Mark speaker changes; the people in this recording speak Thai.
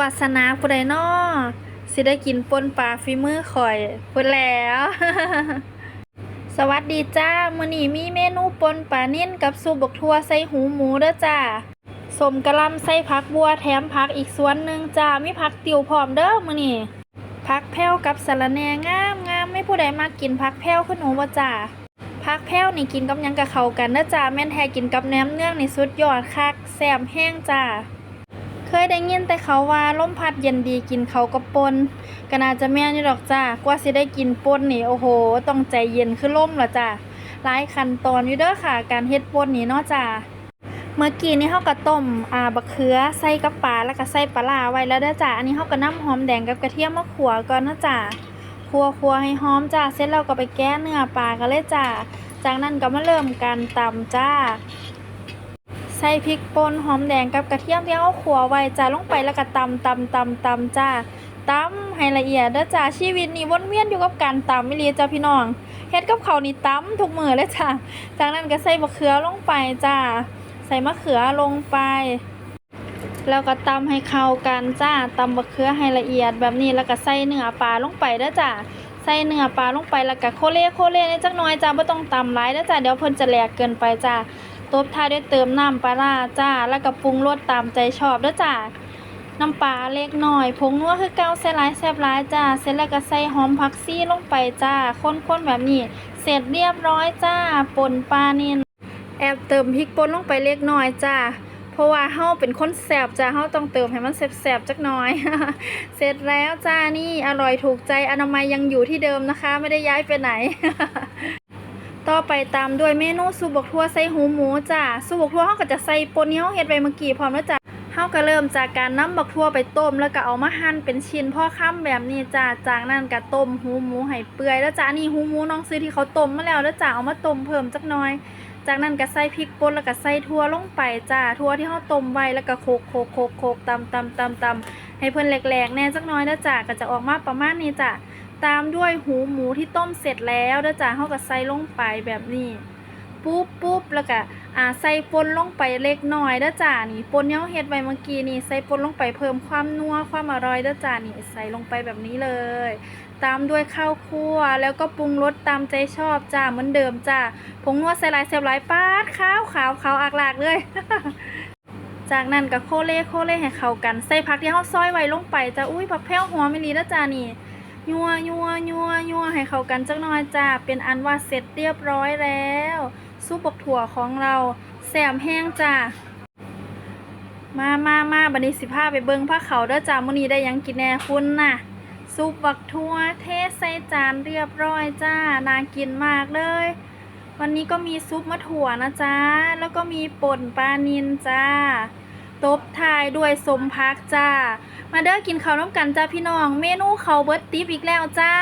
Speaker 1: วาสนาผู้ใดน้อสิได้กินปนปลาฝีมือข่อยพูดแล้ว สวัสดีจ้ามื้อนี้มีเมนูปนปลานิ่นกับซุปบกทั่วใส่หูหมูเด้อจ้าสมกะลำใส่ผักบัวแถมผักอีกส่วนหนึ่งจ้ามีผักติ่วพร้อมเด้อมื้อนี้ผักแพ้วกับสะระแหน่งามงามไม่ผู้ใดมากินผักแพ้วคือหนูบ่จ้าผักแพ้วนี่กินกับยังกับเขากันเด้อจ้าแม่นแท้กินกับแหนมเนืองนี่สุดยอดคักแซ่บแห้งจ้า เคยได้ยินแต่เขาว่าลมพัดเย็นดีกินเขากับปนก็น่าจะแม่นอยู่ดอกจ้ากว่าสิได้กินปนนี่โอ้โห ต้องใจเย็นคือล่มละจ้าหลายขั้นตอนอยู่เด้อค่ะ การเฮ็ดปนนี่เนาะจ้าเมื่อกี้นี่เฮาก็ต้มอ่าบักเขือใส่กับปลาแล้วก็ใส่ปลาร้าไว้แล้วเด้อจ้าอันนี้เฮาก็นํหอมแดงกับกระเทียมมาขัวก่อนเนาะจ้าคั่วคั่วให้หอมจ้าเสร็จแล้วก็ไปแก้เนื้อปลากันเลยจ้าจากนั้นก็มาเริ่มการตำจ้า ใส่พริกป่นหอมแดงกับกระเทียมที่เอาขัวไว้จ้าลงไปแล้วก็ตำตำตำตำจ้าตำให้ละเอียดเด้อจ้าชีวิตนี่วนเวียนอยู่กับการตำไม่เลียจ้าพี่น้องเฮ็ดกับเขานี่ตำทุกมือเลยจ้าจากนั้นก็ใส่มะเขือลงไปจ้าใส่มะเขือลงไป แล้วก็ตำให้เข้ากันจ้าตำมะเขือให้ละเอียดแบบนี้แล้วก็ใส่เนื้อปลาลงไปเด้อจ้าใส่เนื้อปลาลงไปแล้วก็โคเล่โคเล่ในจักน่อยจ้าบ่ต้องตำหลายเด้อจ้าเดี๋ยวเพิ่นจะแหลกเกินไปจ้า ตบท้ายด้วยเติมน้ำปลาร้าจ้า แล้วก็ปรุงรสตามใจชอบด้อจ้า น้ำปลาเล็กน้อย ผงนัวคือเกาใส่หลายแซ่บหลายจ้า เสร็จแล้วก็ใส่หอมผักซี่ลงไปจ้าข้นๆแบบนี้ เสร็จเรียบร้อยจ้า ป่นปลานินแอบเติมพริกป่นลงไปเล็กน้อยจ้าเพราะว่าเฮาเป็นคนแซ่บจ้าเฮาต้องเติมให้มันแซ่บๆจักหน่อย เสร็จแล้วจ้านี่อร่อยถูกใจอนามัยยังอยู่ที่เดิมนะคะ ไม่ได้ย้ายไปไหน ต่อไปตามด้วยเมนูซุปบกทั่วใส่หูหมูจ้าซุปบกทั่วเฮาก็จะใส่ปนที่เฮาเฮ็ดไว้เมื่อกี้พร้อมแล้วจ้ะเฮาก็เริ่มจากการนำบักทั่วไปต้ม แล้วก็เอามาหั่นเป็นชิ้นพ่อค้ำแบบนี้จ้าจากนั้นก็ต้มหูหมูให้เปื่อยแล้วจ้านี่หูหมูน้องซื้อที่เขาต้มมาแล้วแล้วจ้าเอามาต้มเพิ่มจักหน่อย จากนั้นก็ใส่พริกป่นแล้วก็ใส่ทั่วลงไปจ้าทั่วที่เฮาต้มไว้แล้วก็โขกโขกโขกโขกตำตำตำตำให้เพิ่นแหลกๆแน่จักหน่อยแล้วจ้าก็จะออกมาประมาณนี้จ้า ตามด้วยหูหมูที่ต้มเสร็จแล้วเด้อจ้าเฮาก็ใส่ลงไปแบบนี้ปุ๊บปุ๊บแล้วก็อ่าใส่ปนลงไปเล็กน้อยเด้อจ้านี่ปนที่เฮาเฮ็ดไว้เมื่อกี้นี่ใส่ปนลงไปเพิ่มความนัวความอร่อยเด้อจ้านี่ใส่ลงไปแบบนี้เลย ตามด้วยข้าวคั่วแล้วก็ปรุงรสตามใจชอบจ้าเหมือนเดิมจ้าผงนัวใส่หลายเสียบหลายปาดขาวขาวขาวอักหลากเลยจากนั้นก็โคเล่โคเล่ให้เข้ากันใส่ผักที่เฮาซอยไว้ลงไปจ้าอุ้ยผักแพ้วหอมอีหลีเด้อจ้านี่ ยัวยัวยัวยัวให้เข้ากันจักหน่อยจ้าเป็นอันว่าเสร็จเรียบร้อยแล้วซุปบกถั่วของเราแซมแห้งจ้ามามามาบันนี้สิพาไปเบิงผ้าเขาเด้อจ้ามื้อนี้ได้ยังกินแน่คุณน่ะซุปบักทั่วเทใส่จานเรียบร้อยจ้าน่ากินมากเลย วันนี้ก็มีซุปมะถั่วนะจ้าแล้วก็มีป่นปลานินจ้า ตบท้ายด้วยสมพักจ้า มาเด้อกินข้าวน้ำกันจ้าพี่น้อง เมนูเขาวเบิร์ตติฟอีกแล้วจ้า